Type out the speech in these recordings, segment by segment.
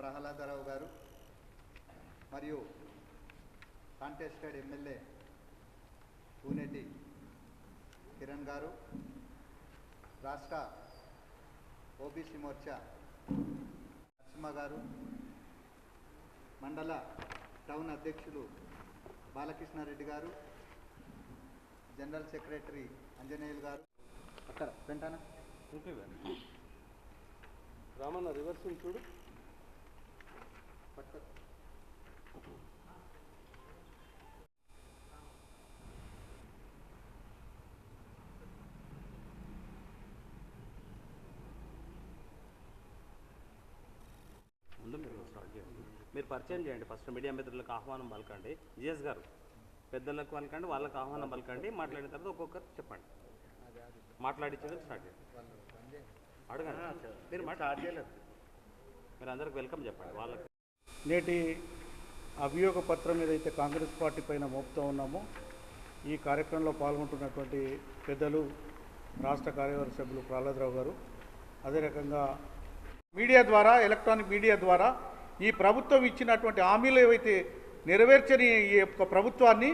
ప్రహ్లాదరావు గారు మరియు contested MLA పూనేటి Kiran గారు రాష్ట్ర ఓబీసీ మోర్చా నరసింహ గారు మండల టౌన్ అధ్యక్షులు బాలకృష్ణారెడ్డి గారు జనరల్ సెక్రటరీ అంజనేయులు గారు. అక్కడ వెంటనే. రామన్న రివర్స్ ఉంది చూడు. ముందు మీరు స్టార్ట్ చేయండి. మీరు పరిచయం చేయండి. ఫస్ట్ మీడియా మిత్రులకు ఆహ్వానం పలకండి. జిఎస్ గారు పెద్దలకు పలకండి వాళ్ళకి ఆహ్వానం పలకండి. మాట్లాడిన తర్వాత ఒక్కొక్కరు చెప్పండి. మాట్లాడించడం స్టార్ట్ చేయండి. అడగండి. మీరు చేయలేదు. మీరు అందరికి వెల్కమ్ చెప్పండి. వాళ్ళకి నేటి అభియోగ పత్రం ఏదైతే కాంగ్రెస్ పార్టీ పైన మోపుతూ ఉన్నామో ఈ కార్యక్రమంలో పాల్గొంటున్నటువంటి పెద్దలు రాష్ట్ర కార్యవర్గ సభ్యులు ప్రహ్లాదరావు గారు అదే రకంగా మీడియా ద్వారా ఎలక్ట్రానిక్ మీడియా ద్వారా ఈ ప్రభుత్వం ఇచ్చినటువంటి హామీలు ఏవైతే నెరవేర్చని ఈ యొక్క ప్రభుత్వాన్ని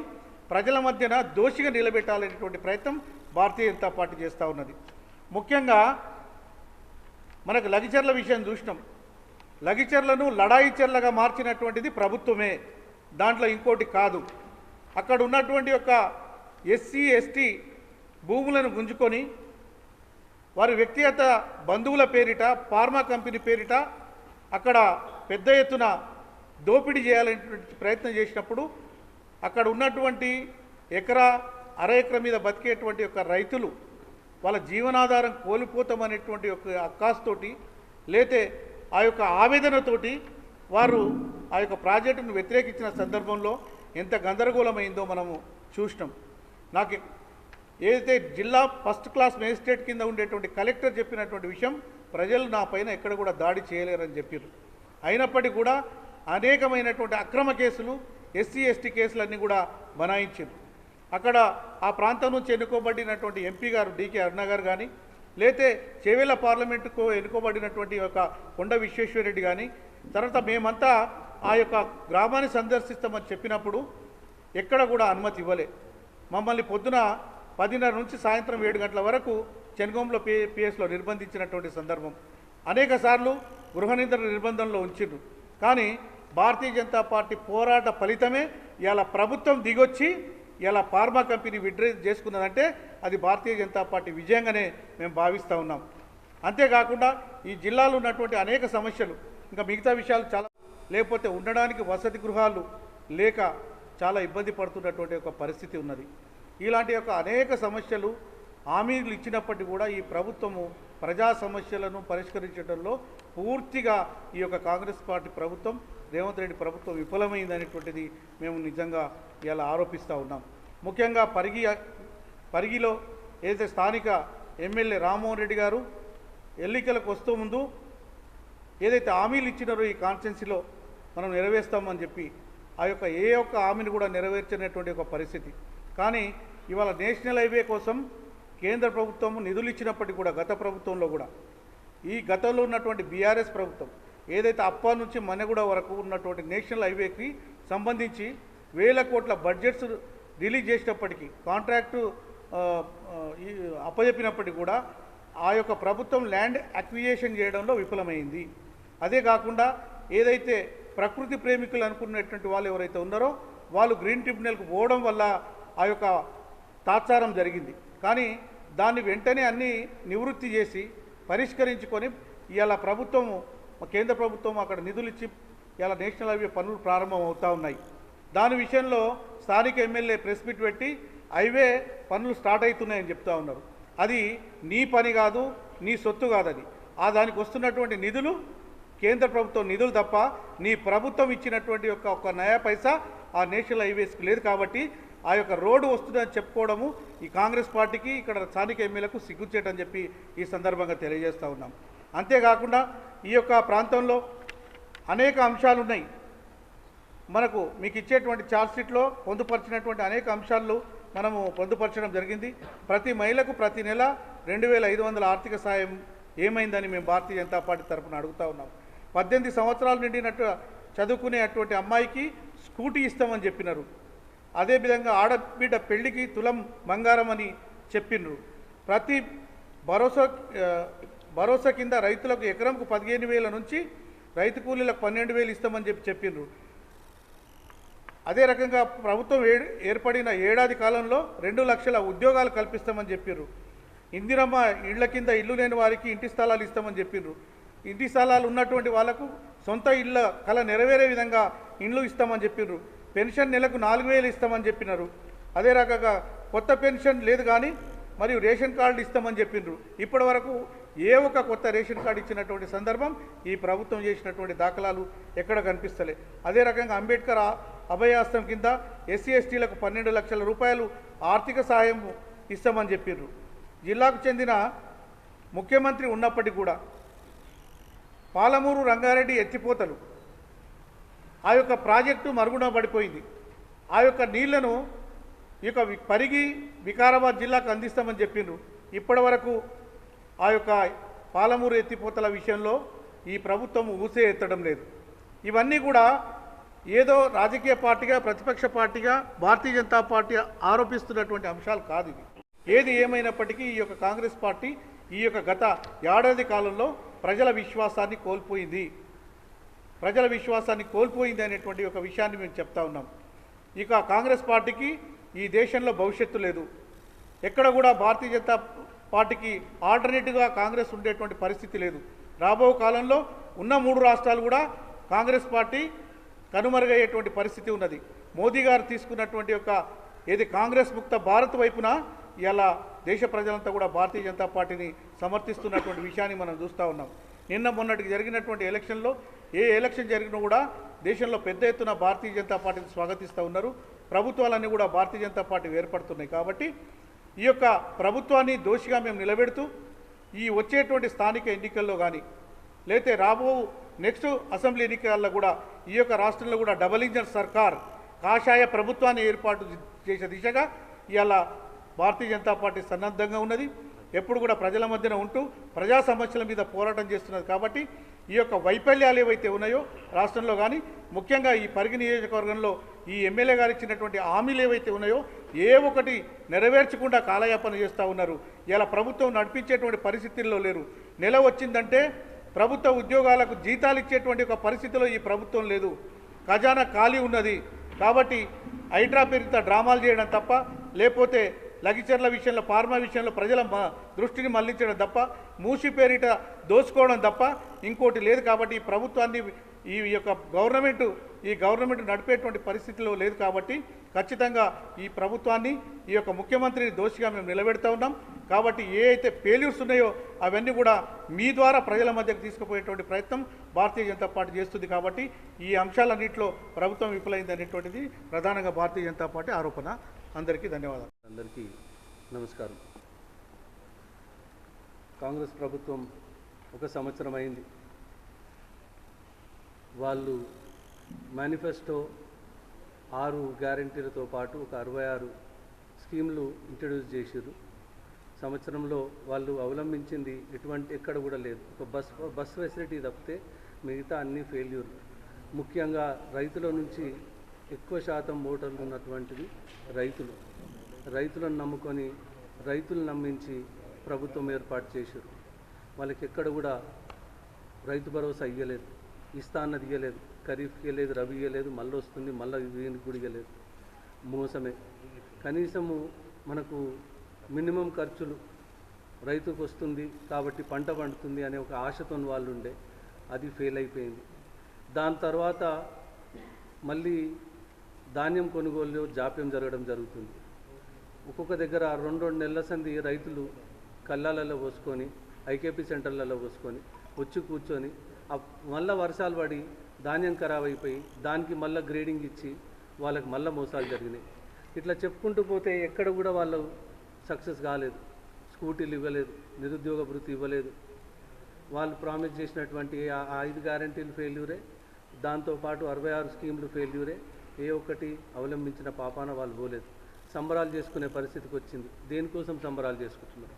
ప్రజల మధ్యన దోషిగా నిలబెట్టాలనేటువంటి ప్రయత్నం భారతీయ జనతా పార్టీ చేస్తూ ఉన్నది. ముఖ్యంగా మనకు లగిచర్ల విషయం చూసినాం. లగిచర్లను లడాయిచర్లగా మార్చినటువంటిది ప్రభుత్వమే. దాంట్లో ఇంకోటి కాదు. అక్కడ ఉన్నటువంటి యొక్క ఎస్సీ ఎస్టీ భూములను గుంజుకొని వారి వ్యక్తిగత బంధువుల పేరిట ఫార్మా కంపెనీ పేరిట అక్కడ పెద్ద ఎత్తున దోపిడీ చేయాలనేటువంటి ప్రయత్నం చేసినప్పుడు అక్కడ ఉన్నటువంటి ఎకరా అర ఎకర మీద బతికేటువంటి యొక్క రైతులు వాళ్ళ జీవనాధారం కోల్పోతామనేటువంటి ఒక అక్కాస్తోటి లేతే ఆ యొక్క ఆవేదనతోటి వారు ఆ యొక్క ప్రాజెక్టును వ్యతిరేకించిన సందర్భంలో ఎంత గందరగోళమైందో మనము చూసినాం. నాకు ఏదైతే జిల్లా ఫస్ట్ క్లాస్ మేజిస్ట్రేట్ కింద ఉండేటువంటి కలెక్టర్ చెప్పినటువంటి విషయం ప్రజలు నా పైన ఎక్కడ కూడా దాడి చేయలేరని చెప్పారు అయినప్పటికీ కూడా అనేకమైనటువంటి అక్రమ కేసులు ఎస్సీ ఎస్టీ కేసులన్నీ కూడా బనాయించారు అక్కడ ఆ ప్రాంతం నుంచి ఎన్నుకోబడినటువంటి ఎంపీ గారు డీకే అరుణ గారు కానీ లేతే చేవేళ్ళ పార్లమెంటుకు ఎన్నుకోబడినటువంటి ఒక కొండ విశ్వేశ్వరరెడ్డి కానీ తర్వాత మేమంతా ఆ యొక్క గ్రామాన్ని సందర్శిస్తామని చెప్పినప్పుడు ఎక్కడ కూడా అనుమతి ఇవ్వలే. మమ్మల్ని పొద్దున పదిన్నర నుంచి సాయంత్రం ఏడు గంటల వరకు చెన్గోంలో పి పిఎస్లో నిర్బంధించినటువంటి సందర్భం. అనేక సార్లు గృహనింద్ర నిర్బంధంలో ఉంచిండ్రు. కానీ భారతీయ జనతా పార్టీ పోరాట ఫలితమే ఇలా ప్రభుత్వం దిగొచ్చి ఇలా ఫార్మా కంపెనీ విడ్డ్రా చేసుకున్నదంటే అది భారతీయ జనతా పార్టీ విజయంగానే మేము భావిస్తూ ఉన్నాం. అంతేకాకుండా ఈ జిల్లాలో ఉన్నటువంటి అనేక సమస్యలు ఇంకా మిగతా విషయాలు చాలా లేకపోతే ఉండడానికి వసతి గృహాలు లేక చాలా ఇబ్బంది పడుతున్నటువంటి ఒక పరిస్థితి ఉన్నది. ఇలాంటి యొక్క అనేక సమస్యలు హామీలు ఇచ్చినప్పటికీ కూడా ఈ ప్రభుత్వము ప్రజా సమస్యలను పరిష్కరించడంలో పూర్తిగా ఈ యొక్క కాంగ్రెస్ పార్టీ ప్రభుత్వం రేవంత్ రెడ్డి ప్రభుత్వం విఫలమైందనేటువంటిది మేము నిజంగా ఇలా ఆరోపిస్తూ ఉన్నాం. ముఖ్యంగా పరిగి పరిగిలో ఏదైతే స్థానిక ఎమ్మెల్యే రామ్మోహన్ రెడ్డి గారు ఎన్నికలకు వస్తూ ముందు ఏదైతే హామీలు ఇచ్చినారో ఈ కాన్స్టెన్సీలో మనం నెరవేర్స్తామని చెప్పి ఆ యొక్క ఏ ఒక్క హామీని కూడా నెరవేర్చినటువంటి ఒక పరిస్థితి. కానీ ఇవాళ నేషనల్ హైవే కోసం కేంద్ర ప్రభుత్వం నిధులు ఇచ్చినప్పటికీ కూడా గత ప్రభుత్వంలో కూడా ఈ గతంలో ఉన్నటువంటి బీఆర్ఎస్ ప్రభుత్వం ఏదైతే అప్ప నుంచి మనగూడ వరకు ఉన్నటువంటి నేషనల్ హైవేకి సంబంధించి వేల కోట్ల బడ్జెట్స్ రిలీజ్ చేసినప్పటికీ కాంట్రాక్టు అప్పజెప్పినప్పటికీ కూడా ఆ యొక్క ప్రభుత్వం ల్యాండ్ అక్విజేషన్ చేయడంలో విఫలమైంది. అదే కాకుండా ఏదైతే ప్రకృతి ప్రేమికులు అనుకున్నటువంటి వాళ్ళు ఎవరైతే ఉన్నారో వాళ్ళు గ్రీన్ ట్రిబ్యునల్కి పోవడం వల్ల ఆ యొక్క తాత్సారం జరిగింది. కానీ దాన్ని వెంటనే అన్ని నివృత్తి చేసి పరిష్కరించుకొని ఇవాళ ప్రభుత్వము కేంద్ర ప్రభుత్వం అక్కడ నిధులు ఇచ్చి ఇలా నేషనల్ హైవే పనులు ప్రారంభం అవుతూ ఉన్నాయి. దాని విషయంలో స్థానిక ఎమ్మెల్యే ప్రెస్ మీట్ పెట్టి హైవే పనులు స్టార్ట్ అవుతున్నాయని చెప్తా ఉన్నారు. అది నీ పని కాదు నీ సొత్తు కాదని. ఆ దానికి వస్తున్నటువంటి నిధులు కేంద్ర ప్రభుత్వం నిధులు తప్ప నీ ప్రభుత్వం ఇచ్చినటువంటి యొక్క ఒక నయా పైసా ఆ నేషనల్ హైవేస్కి లేదు కాబట్టి ఆ యొక్క రోడ్డు వస్తుందని చెప్పుకోవడము ఈ కాంగ్రెస్ పార్టీకి ఇక్కడ స్థానిక ఎమ్మెల్యేలకు సిగ్గుచేటని చెప్పి ఈ సందర్భంగా తెలియజేస్తూ ఉన్నాం. అంతేకాకుండా ఈ యొక్క ప్రాంతంలో అనేక అంశాలు ఉన్నాయి మనకు మీకు ఇచ్చేటువంటి ఛార్జ్షీట్లో పొందుపరిచినటువంటి అనేక అంశాలు మనము పొందుపరచడం జరిగింది. ప్రతి మహిళకు ప్రతి నెల రెండు వేల ఐదు వందల ఆర్థిక సాయం ఏమైందని మేము భారతీయ జనతా పార్టీ తరఫున అడుగుతా ఉన్నాం. పద్దెనిమిది సంవత్సరాలు నిండినట్టు చదువుకునే అటువంటి అమ్మాయికి స్కూటీ ఇస్తామని చెప్పినారు. అదేవిధంగా ఆడబిడ్డ పెళ్ళికి తులం బంగారం అని చెప్పినారు. ప్రతి భరోసా భరోసా కింద రైతులకు ఎకరంకు పదిహేను వేల నుంచి రైతు కూలీలకు పన్నెండు వేలు ఇస్తామని చెప్పి చెప్పిండ్రు. అదే రకంగా ప్రభుత్వం ఏ- ఏర్పడిన ఏడాది కాలంలో రెండు లక్షల ఉద్యోగాలు కల్పిస్తామని చెప్పిర్రు. ఇందిరమ్మ ఇళ్ళ కింద ఇల్లు లేని వారికి ఇంటి స్థలాలు ఇస్తామని చెప్పిర్రు. ఇంటి స్థలాలు ఉన్నటువంటి వాళ్ళకు సొంత ఇళ్ళ కళ నెరవేరే విధంగా ఇండ్లు ఇస్తామని చెప్పిర్రు. పెన్షన్ నెలకు నాలుగు వేలు ఇస్తామని చెప్పినారు. అదే రకంగా కొత్త పెన్షన్ లేదు కానీ మరియు రేషన్ కార్డు ఇస్తామని చెప్పిండ్రు ఇప్పటి వరకు ఏ ఒక్క కొత్త రేషన్ కార్డు ఇచ్చినటువంటి సందర్భం ఈ ప్రభుత్వం చేసినటువంటి దాఖలాలు ఎక్కడ కనిపిస్తలే. అదే రకంగా అంబేద్కర్ అభయాస్తం కింద ఎస్సీ ఎస్టీలకు పన్నెండు లక్షల రూపాయలు ఆర్థిక సాయం ఇస్తామని చెప్పిండ్రు జిల్లాకు చెందిన ముఖ్యమంత్రి ఉన్నప్పటికీ కూడా పాలమూరు రంగారెడ్డి ఎత్తిపోతలు. ఆ యొక్క ప్రాజెక్టు మరుగున పడిపోయింది. ఆ యొక్క నీళ్ళను ఈ యొక్క పరిగి వికారాబాద్ జిల్లాకు అందిస్తామని చెప్పిండ్రు ఇప్పటి వరకు ఆ యొక్క పాలమూరు ఎత్తిపోతల విషయంలో ఈ ప్రభుత్వం ఊసే ఎత్తడం లేదు. ఇవన్నీ కూడా ఏదో రాజకీయ పార్టీగా ప్రతిపక్ష పార్టీగా భారతీయ జనతా పార్టీ ఆరోపిస్తున్నటువంటి అంశాలు కాదు ఇవి. ఏది ఏమైనప్పటికీ ఈ యొక్క కాంగ్రెస్ పార్టీ ఈ యొక్క గత ఏడాది కాలంలో ప్రజల విశ్వాసాన్ని కోల్పోయింది. ప్రజల విశ్వాసాన్ని కోల్పోయింది అనేటువంటి ఒక విషయాన్ని మేము చెప్తా ఉన్నాం. ఇక కాంగ్రెస్ పార్టీకి ఈ దేశంలో భవిష్యత్తు లేదు. ఎక్కడ కూడా భారతీయ జనతా పార్టీకి ఆల్టర్నేటివ్గా కాంగ్రెస్ ఉండేటువంటి పరిస్థితి లేదు. రాబో కాలంలో ఉన్న మూడు రాష్ట్రాలు కూడా కాంగ్రెస్ పార్టీ కనుమరుగయ్యేటువంటి పరిస్థితి ఉన్నది. మోదీ గారు తీసుకున్నటువంటి ఒక ఏది కాంగ్రెస్ ముక్త భారత్ వైపున ఇలా దేశ ప్రజలంతా కూడా భారతీయ జనతా పార్టీని సమర్థిస్తున్నటువంటి విషయాన్ని మనం చూస్తూ ఉన్నాం. నిన్న మొన్నటికి జరిగినటువంటి ఎలక్షన్లో ఏ ఎలక్షన్ జరిగినా కూడా దేశంలో పెద్ద ఎత్తున భారతీయ జనతా పార్టీని స్వాగతిస్తూ ఉన్నారు. ప్రభుత్వాలన్నీ కూడా భారతీయ జనతా పార్టీ ఏర్పడుతున్నాయి కాబట్టి ఈ యొక్క ప్రభుత్వాన్ని దోషిగా మేము నిలబెడుతూ ఈ వచ్చేటువంటి స్థానిక ఎన్నికల్లో కానీ లేతే రాబో నెక్స్ట్ అసెంబ్లీ ఎన్నికల్లో కూడా ఈ యొక్క రాష్ట్రంలో కూడా డబల్ ఇంజన్ సర్కార్ కాషాయ ప్రభుత్వాన్ని ఏర్పాటు చేసే దిశగా ఇవాళ భారతీయ జనతా పార్టీ సన్నద్ధంగా ఉన్నది. ఎప్పుడు కూడా ప్రజల మధ్యన ఉంటూ ప్రజా సమస్యల మీద పోరాటం చేస్తున్నది కాబట్టి ఈ యొక్క వైఫల్యాలు ఏవైతే ఉన్నాయో రాష్ట్రంలో కానీ ముఖ్యంగా ఈ పరిగి నియోజకవర్గంలో ఈ ఎమ్మెల్యే గారు ఇచ్చినటువంటి హామీలు ఏవైతే ఉన్నాయో ఏ ఒకటి నెరవేర్చకుండా కాలయాపన చేస్తూ ఉన్నారు. ఇలా ప్రభుత్వం నడిపించేటువంటి పరిస్థితుల్లో లేరు. నెల వచ్చిందంటే ప్రభుత్వ ఉద్యోగాలకు జీతాలు ఇచ్చేటువంటి ఒక పరిస్థితిలో ఈ ప్రభుత్వం లేదు. ఖజానా ఖాళీ ఉన్నది. కాబట్టి హైడ్రా పేరుతో డ్రామాలు చేయడం తప్ప లేకపోతే లగిచర్ల విషయంలో ఫార్మా విషయంలో ప్రజల మ- దృష్టిని మళ్ళించడం తప్ప మూసి పేరిట దోచుకోవడం తప్ప ఇంకోటి లేదు కాబట్టి ఈ ప్రభుత్వాన్ని ఈ యొక్క గవర్నమెంట్ ఈ గవర్నమెంట్ నడిపేటువంటి పరిస్థితిలో లేదు కాబట్టి ఖచ్చితంగా ఈ ప్రభుత్వాన్ని ఈ యొక్క ముఖ్యమంత్రిని దోషిగా మేము నిలబెడతా ఉన్నాం. కాబట్టి ఏ అయితే ఫెయిల్యూర్స్ ఉన్నాయో అవన్నీ కూడా మీ ద్వారా ప్రజల మధ్యకు తీసుకుపోయేటువంటి ప్రయత్నం భారతీయ జనతా పార్టీ చేస్తుంది కాబట్టి ఈ అంశాలన్నింటిలో ప్రభుత్వం విఫలైంది అనేటువంటిది ప్రధానంగా భారతీయ జనతా పార్టీ ఆరోపణ. అందరికీ ధన్యవాదాలు. అందరికీ నమస్కారం. కాంగ్రెస్ ప్రభుత్వం ఒక సంవత్సరం అయింది. వాళ్ళు మేనిఫెస్టో ఆరు గ్యారంటీలతో పాటు ఒక అరవై ఆరు స్కీమ్లు ఇంట్రడ్యూస్ చేసిర్రు. సంవత్సరంలో వాళ్ళు అవలంబించింది ఎటువంటి ఎక్కడ కూడా లేదు. ఒక బస్ బస్ ఫెసిలిటీ తప్పితే మిగతా అన్ని ఫెయిల్యూర్ ముఖ్యంగా రైతుల నుంచి ఎక్కువ శాతం ఓటర్లు ఉన్నటువంటిది రైతులు. రైతులను నమ్ముకొని రైతులు నమ్మించి ప్రభుత్వం ఏర్పాటు చేశారు. వాళ్ళకి ఎక్కడ కూడా రైతు భరోసా ఇయ్యలేదు. ఇస్తా అన్నది ఇయ్యలేదు. ఖరీఫ్కి ఇవ్వలేదు రవి ఇవ్వలేదు మళ్ళీ వస్తుంది మళ్ళీ దీనికి కూడా ఇవ్వలేదు మోసమే. కనీసము మనకు మినిమం ఖర్చులు రైతుకు వస్తుంది కాబట్టి పంట పండుతుంది అనే ఒక ఆశతో వాళ్ళు ఉండే అది ఫెయిల్ అయిపోయింది. దాని తర్వాత మళ్ళీ ధాన్యం కొనుగోలు జాప్యం జరగడం జరుగుతుంది. ఒక్కొక్క దగ్గర రెండు రెండు నెలల సంది రైతులు కళ్ళాలలో పోసుకొని ఐకేపీ సెంటర్లలో పోసుకొని వచ్చి కూర్చొని మళ్ళీ మళ్ళా వర్షాలు పడి ధాన్యం ఖరాబ్ అయిపోయి దానికి మళ్ళీ గ్రేడింగ్ ఇచ్చి వాళ్ళకి మళ్ళీ మోసాలు జరిగినాయి. ఇట్లా చెప్పుకుంటూ పోతే ఎక్కడ కూడా వాళ్ళు సక్సెస్ కాలేదు. స్కూటీలు ఇవ్వలేదు నిరుద్యోగ భృతి ఇవ్వలేదు. వాళ్ళు ప్రామిస్ చేసినటువంటి ఆ ఐదు గ్యారంటీలు ఫెయిల్యూరే దాంతోపాటు అరవై ఆరు స్కీములు ఫెయిల్యూరే ఏ ఒక్కటి అవలంబించిన పాపాన వాళ్ళు పోలేదు. సంబరాలు చేసుకునే పరిస్థితికి వచ్చింది. దేనికోసం సంబరాలు చేసుకుంటున్నారు?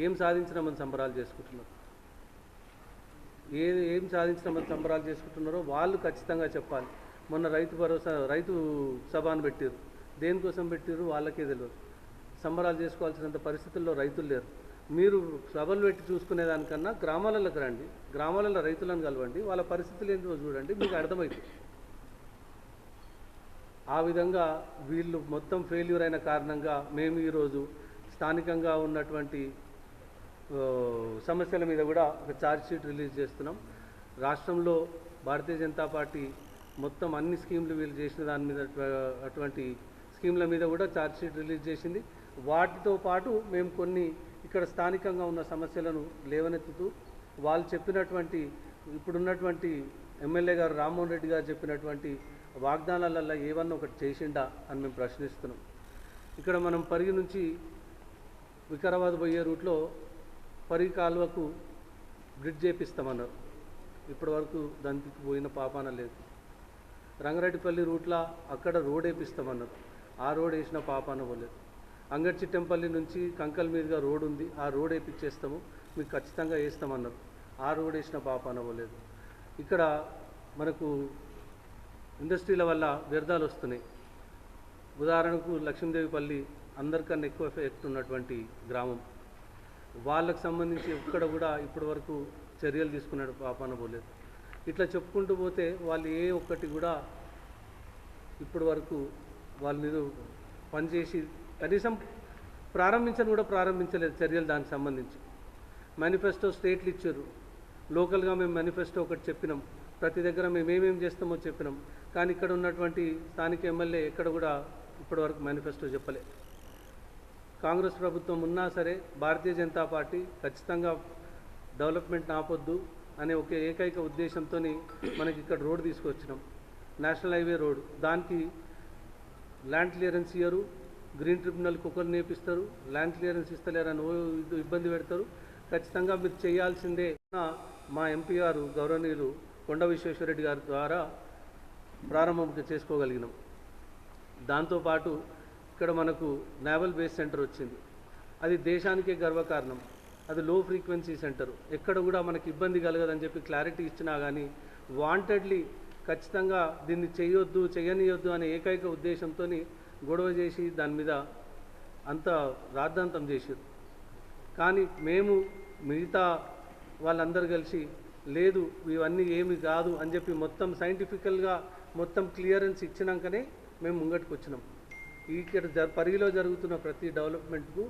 ఏం సాధించినామని సంబరాలు చేసుకుంటున్నారు? ఏ ఏం సాధించినామని సంబరాలు చేసుకుంటున్నారో వాళ్ళు ఖచ్చితంగా చెప్పాలి. మొన్న రైతు భరోసా రైతు సభను పెట్టారు. దేనికోసం పెట్టారు? వాళ్ళకే తెలియదు. సంబరాలు చేసుకోవాల్సినంత పరిస్థితుల్లో రైతులు లేరు. మీరు సభలు పెట్టి చూసుకునే దానికన్నా గ్రామాలలోకి రండి. గ్రామాలలో రైతులను కలవండి. వాళ్ళ పరిస్థితులు ఏంటో చూడండి. మీకు అర్థమవుతుంది ఆ విధంగా వీళ్ళు మొత్తం ఫెయిల్యూర్ అయిన కారణంగా మేము ఈరోజు స్థానికంగా ఉన్నటువంటి సమస్యల మీద కూడా ఒక ఛార్జ్షీట్ రిలీజ్ చేస్తున్నాం. రాష్ట్రంలో భారతీయ జనతా పార్టీ మొత్తం అన్ని స్కీమ్లు వీళ్ళు చేసిన దాని మీద అటువంటి స్కీమ్ల మీద కూడా ఛార్జ్షీట్ రిలీజ్ చేసింది. వాటితో పాటు మేము కొన్ని ఇక్కడ స్థానికంగా ఉన్న సమస్యలను లేవనెత్తుతూ వాళ్ళు చెప్పినటువంటి ఇప్పుడున్నటువంటి ఎమ్మెల్యే గారు రామ్మోహన్ రెడ్డి గారు చెప్పినటువంటి వాగ్దానాలల్లో ఏవన్నా ఒకటి చేసిండా అని మేము ప్రశ్నిస్తున్నాం. ఇక్కడ మనం పరిగి నుంచి వికారాబాద్ పోయే రూట్లో పరిగి కాలువకు బ్రిడ్జ్ చేపిస్తామన్నారు. ఇప్పటి వరకు దానికి పోయిన పాపాన లేదు. రంగారెడ్డిపల్లి రూట్లో అక్కడ రోడ్ వేపిస్తామన్నారు. ఆ రోడ్ వేసిన పాపాన పోలేదు. అంగడ్చిట్టంపల్లి నుంచి కంకల్ మీదుగా రోడ్ ఉంది. ఆ రోడ్ వేపించేస్తాము మీకు ఖచ్చితంగా వేస్తామన్నారు. ఆ రోడ్ వేసిన పాపాన పోలేదు. ఇక్కడ మనకు ఇండస్ట్రీల వల్ల వ్యర్థాలు వస్తున్నాయి. ఉదాహరణకు లక్ష్మీదేవిపల్లి అందరికన్నా ఎక్కువ ఎఫెక్ట్ ఉన్నటువంటి గ్రామం. వాళ్ళకు సంబంధించి ఎక్కడ కూడా ఇప్పటి వరకు చర్యలు తీసుకున్నాడు పాపాన పోలేదు ఇట్లా చెప్పుకుంటూ పోతే వాళ్ళు ఏ ఒక్కటి కూడా ఇప్పటి వరకు వాళ్ళ మీద పనిచేసి కనీసం ప్రారంభించని కూడా ప్రారంభించలేదు చర్యలు దానికి సంబంధించి. మేనిఫెస్టో స్టేట్లు ఇచ్చారు. లోకల్గా మేము మేనిఫెస్టో ఒకటి చెప్పినాం. ప్రతి దగ్గర మేము ఏమేమి చేస్తామో చెప్పినాం. కానీ ఇక్కడ ఉన్నటువంటి స్థానిక ఎమ్మెల్యే ఎక్కడ కూడా ఇప్పటివరకు మేనిఫెస్టో చెప్పలే. కాంగ్రెస్ ప్రభుత్వం ఉన్నా సరే భారతీయ జనతా పార్టీ ఖచ్చితంగా డెవలప్మెంట్ ఆపొద్దు అనే ఒక ఏకైక ఉద్దేశంతో మనకి ఇక్కడ రోడ్డు తీసుకొచ్చినాం. నేషనల్ హైవే రోడ్ దానికి ల్యాండ్ క్లియరెన్స్ ఇయ్యరు గ్రీన్ ట్రిబ్యునల్కి ఒకరు నేపిస్తారు ల్యాండ్ క్లియరెన్స్ ఇస్తలేరని ఇబ్బంది పెడతారు. ఖచ్చితంగా మీరు చేయాల్సిందే మా ఎంపీ గారు గౌరవనీయులు కొండ విశ్వేశ్వరరెడ్డి గారి ద్వారా ప్రారంభం చేసుకోగలిగినాం. దాంతోపాటు ఇక్కడ మనకు నేవల్ బేస్ సెంటర్ వచ్చింది. అది దేశానికే గర్వకారణం. అది లో ఫ్రీక్వెన్సీ సెంటర్ ఎక్కడ కూడా మనకి ఇబ్బంది కలగదని చెప్పి క్లారిటీ ఇచ్చినా కానీ వాంటెడ్లీ ఖచ్చితంగా దీన్ని చేయొద్దు చేయనియొద్దు అనే ఏకైక ఉద్దేశంతో గొడవ చేసి దాని మీద అంత రాద్ధాంతం చేసారు కానీ మేము మిగతా వాళ్ళందరూ కలిసి లేదు ఇవన్నీ ఏమి కాదు అని చెప్పి మొత్తం సైంటిఫికల్గా మొత్తం క్లియరెన్స్ ఇచ్చినాకనే మేము ముంగటికి వచ్చినాం. ఇక్కడ జ పరిగిలో జరుగుతున్న ప్రతి డెవలప్మెంట్కు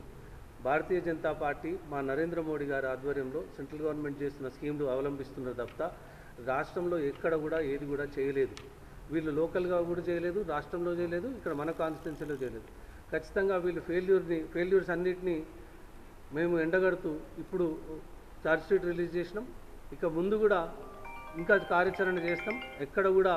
భారతీయ జనతా పార్టీ మా నరేంద్ర మోడీ గారి ఆధ్వర్యంలో సెంట్రల్ గవర్నమెంట్ చేస్తున్న స్కీమ్లు అవలంబిస్తున్న తప్ప రాష్ట్రంలో ఎక్కడ కూడా ఏది కూడా చేయలేదు. వీళ్ళు లోకల్గా కూడా చేయలేదు రాష్ట్రంలో చేయలేదు ఇక్కడ మన కాన్స్టిట్యున్సీలో చేయలేదు. ఖచ్చితంగా వీళ్ళు ఫెయిల్యూర్ని ఫెయిల్యూర్స్ అన్నిటినీ మేము ఎండగడుతూ ఇప్పుడు ఛార్జ్ షీట్ రిలీజ్ చేసినాం. ఇక ముందు కూడా ఇంకా కార్యాచరణ చేస్తాం. ఎక్కడ కూడా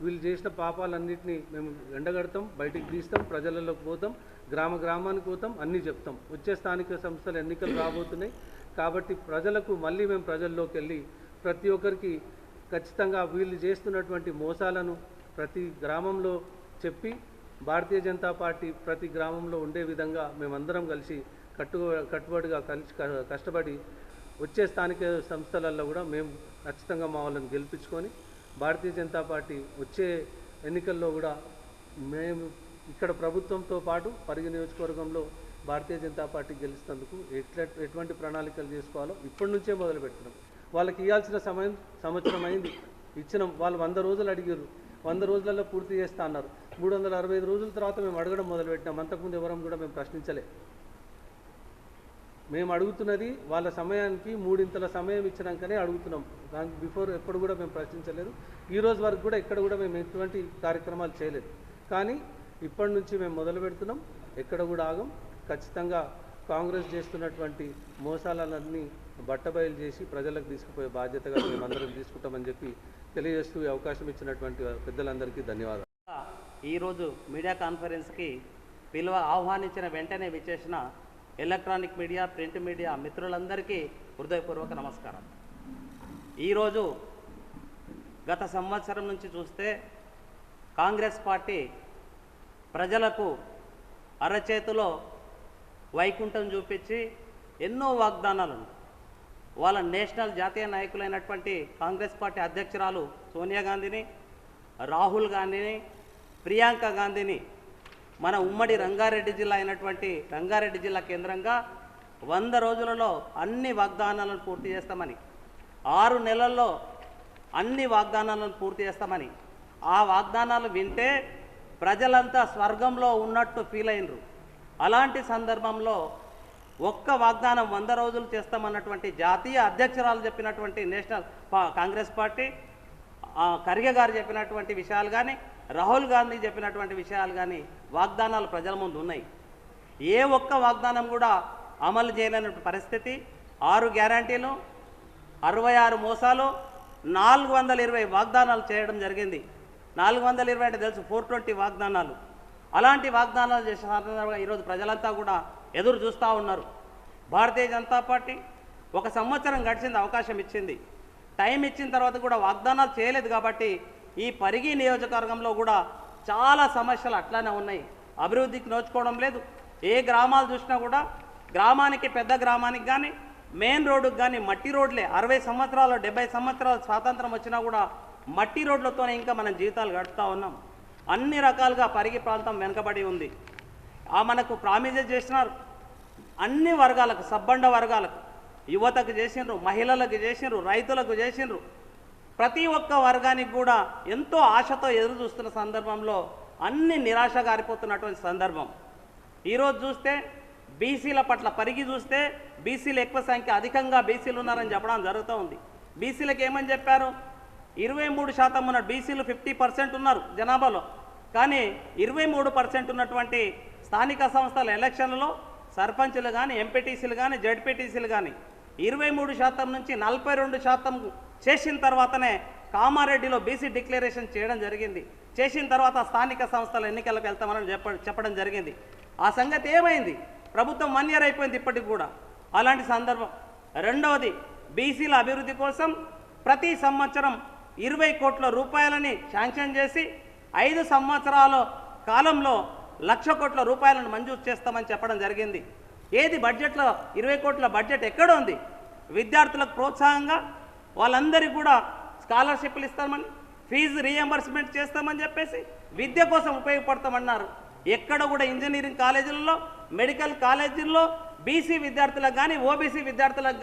వీళ్ళు చేసిన పాపాలన్నింటినీ మేము ఎండగడతాం బయటికి తీస్తాం ప్రజలలోకి పోతాం గ్రామ గ్రామానికి పోతాం అన్నీ చెప్తాం. వచ్చే స్థానిక సంస్థల ఎన్నికలు రాబోతున్నాయి. కాబట్టి ప్రజలకు మళ్ళీ మేము ప్రజల్లోకి వెళ్ళి ప్రతి ఒక్కరికి ఖచ్చితంగా వీళ్ళు చేస్తున్నటువంటి మోసాలను ప్రతి గ్రామంలో చెప్పి భారతీయ జనతా పార్టీ ప్రతి గ్రామంలో ఉండే విధంగా మేమందరం కలిసి కట్టు కట్టుబడిగా కలిసి క- కష్టపడి వచ్చే స్థానిక సంస్థలలో కూడా మేము ఖచ్చితంగా మా వాళ్ళని గెలిపించుకొని భారతీయ జనతా పార్టీ వచ్చే ఎన్నికల్లో కూడా మేము ఇక్కడ ప్రభుత్వంతో పాటు పరిగి నియోజకవర్గంలో భారతీయ జనతా పార్టీ గెలుస్తున్నందుకు ఎట్లా ఎటువంటి ప్రణాళికలు చేసుకోవాలో ఇప్పటి నుంచే మొదలు పెడుతున్నాం. వాళ్ళకి ఇవ్వాల్సిన సమయం సంవత్సరం అయింది. ఇచ్చిన. వాళ్ళు వంద రోజులు అడిగారు. వంద రోజులలో పూర్తి చేస్తా అన్నారు. మూడు వందల అరవై ఐదు రోజుల తర్వాత మేము అడగడం మొదలుపెట్టినాం. అంతకుముందు ఎవరం కూడా మేము ప్రశ్నించలే. మేము అడుగుతున్నది వాళ్ళ సమయానికి మూడింతల సమయం ఇచ్చినాకనే అడుగుతున్నాం. దానికి బిఫోర్ ఎప్పుడు కూడా మేము ప్రశ్నించలేదు. ఈ రోజు వరకు కూడా ఎక్కడ కూడా మేము ఎటువంటి కార్యక్రమాలు చేయలేదు. కానీ ఇప్పటి నుంచి మేము మొదలు పెడుతున్నాం. ఎక్కడ కూడా ఆగం. ఖచ్చితంగా కాంగ్రెస్ చేస్తున్నటువంటి మోసాలన్నీ బట్టబయలు చేసి ప్రజలకు తీసుకుపోయే బాధ్యతగా మేమందరం తీసుకుంటామని చెప్పి తెలియజేస్తూ అవకాశం ఇచ్చినటువంటి పెద్దలందరికీ ధన్యవాదాలు. ఈరోజు మీడియా కాన్ఫరెన్స్కి పిలువ ఆహ్వానించిన వెంటనే విచ్చేసిన ఎలక్ట్రానిక్ మీడియా ప్రింట్ మీడియా మిత్రులందరికీ హృదయపూర్వక నమస్కారం. ఈరోజు గత సంవత్సరం నుంచి చూస్తే కాంగ్రెస్ పార్టీ ప్రజలకు అరచేతిలో వైకుంఠం చూపించి ఎన్నో వాగ్దానాలను వాళ్ళ నేషనల్ జాతీయ నాయకులైనటువంటి కాంగ్రెస్ పార్టీ అధ్యక్షురాలు సోనియా గాంధీని రాహుల్ గాంధీని ప్రియాంక గాంధీని మన ఉమ్మడి రంగారెడ్డి జిల్లా అయినటువంటి రంగారెడ్డి జిల్లా కేంద్రంగా వంద రోజులలో అన్ని వాగ్దానాలను పూర్తి చేస్తామని ఆరు నెలల్లో అన్ని వాగ్దానాలను పూర్తి చేస్తామని ఆ వాగ్దానాలు వింటే ప్రజలంతా స్వర్గంలో ఉన్నట్టు ఫీల్ అయినరు. అలాంటి సందర్భంలో ఒక్క వాగ్దానం వంద రోజులు చేస్తామన్నటువంటి జాతీయ అధ్యక్షురాలు చెప్పినటువంటి నేషనల్ కాంగ్రెస్ పార్టీ ఆ ఖర్గే గారు చెప్పినటువంటి విషయాలు కానీ రాహుల్ గాంధీ చెప్పినటువంటి విషయాలు కానీ వాగ్దానాలు ప్రజల ముందు ఉన్నాయి. ఏ ఒక్క వాగ్దానం కూడా అమలు చేయలేని పరిస్థితి. ఆరు గ్యారంటీలు అరవై ఆరు మోసాలు నాలుగు వందల ఇరవై వాగ్దానాలు చేయడం జరిగింది. నాలుగు వందల ఇరవై అంటే తెలుసు ఫోర్ ట్వంటీ వాగ్దానాలు. అలాంటి వాగ్దానాలు చేసిన సందర్భంగా ఈరోజు ప్రజలంతా కూడా ఎదురు చూస్తూ ఉన్నారు. భారతీయ జనతా పార్టీ ఒక సంవత్సరం గడిచింది అవకాశం ఇచ్చింది. టైం ఇచ్చిన తర్వాత కూడా వాగ్దానాలు చేయలేదు కాబట్టి ఈ పరిగి నియోజకవర్గంలో కూడా చాలా సమస్యలు అట్లానే ఉన్నాయి. అభివృద్ధికి నోచుకోవడం లేదు. ఏ గ్రామాలు చూసినా కూడా గ్రామానికి పెద్ద గ్రామానికి కానీ మెయిన్ రోడ్డుకి కానీ మట్టి రోడ్లే. అరవై సంవత్సరాలు డెబ్బై సంవత్సరాలు స్వాతంత్రం వచ్చినా కూడా మట్టి రోడ్లతోనే ఇంకా మనం జీవితాలు గడుపుతూ ఉన్నాం. అన్ని రకాలుగా పరిగి ప్రాంతం వెనుకబడి ఉంది. ఆ మనకు ప్రామిజెస్ చేసినారు. అన్ని వర్గాలకు సబ్బండ వర్గాలకు. యువతకు చేసిండ్రు మహిళలకు చేసిండ్రు రైతులకు చేసిండ్రు. ప్రతి ఒక్క వర్గానికి కూడా ఎంతో ఆశతో ఎదురు చూస్తున్న సందర్భంలో అన్ని నిరాశ గారిపోతున్నటువంటి సందర్భం. ఈరోజు చూస్తే బీసీల పట్ల పరిగి చూస్తే బీసీలు ఎక్కువ సంఖ్య అధికంగా బీసీలు ఉన్నారని చెప్పడం జరుగుతూ ఉంది. బీసీలకు ఏమని చెప్పారు? ఇరవై మూడు శాతం ఉన్న బీసీలు ఫిఫ్టీ పర్సెంట్ ఉన్నారు జనాభాలో. కానీ ఇరవై మూడు పర్సెంట్ ఉన్నటువంటి స్థానిక సంస్థల ఎలక్షన్లలో సర్పంచులు కానీ ఎంపీటీసీలు కానీ జడ్పీటీసీలు కానీ ఇరవై మూడు శాతం నుంచి నలభై రెండు శాతం చేసిన తర్వాతనే కామారెడ్డిలో బీసీ డిక్లరేషన్ చేయడం జరిగింది. చేసిన తర్వాత స్థానిక సంస్థల ఎన్నికలకు వెళ్తామని చెప్ప చెప్పడం జరిగింది. ఆ సంగతి ఏమైంది? ప్రభుత్వం వన్ ఇయర్ అయిపోయింది ఇప్పటికి కూడా. అలాంటి సందర్భం. రెండవది బీసీల అభివృద్ధి కోసం ప్రతి సంవత్సరం ఇరవై కోట్ల రూపాయలని శాంక్షన్ చేసి ఐదు సంవత్సరాల కాలంలో లక్ష కోట్ల రూపాయలను మంజూరు చేస్తామని చెప్పడం జరిగింది. ఏది బడ్జెట్లో ఇరవై కోట్ల బడ్జెట్ ఎక్కడ ఉంది. విద్యార్థులకు ప్రోత్సాహంగా వాళ్ళందరికీ కూడా స్కాలర్షిప్లు ఇస్తామని ఫీజు రీఎంబర్స్మెంట్ చేస్తామని చెప్పేసి విద్య కోసం ఉపయోగపడతామన్నారు. ఎక్కడ కూడా ఇంజనీరింగ్ కాలేజీల్లో మెడికల్ కాలేజీల్లో బీసీ విద్యార్థులకు కానీ ఓబీసీ విద్యార్థులకు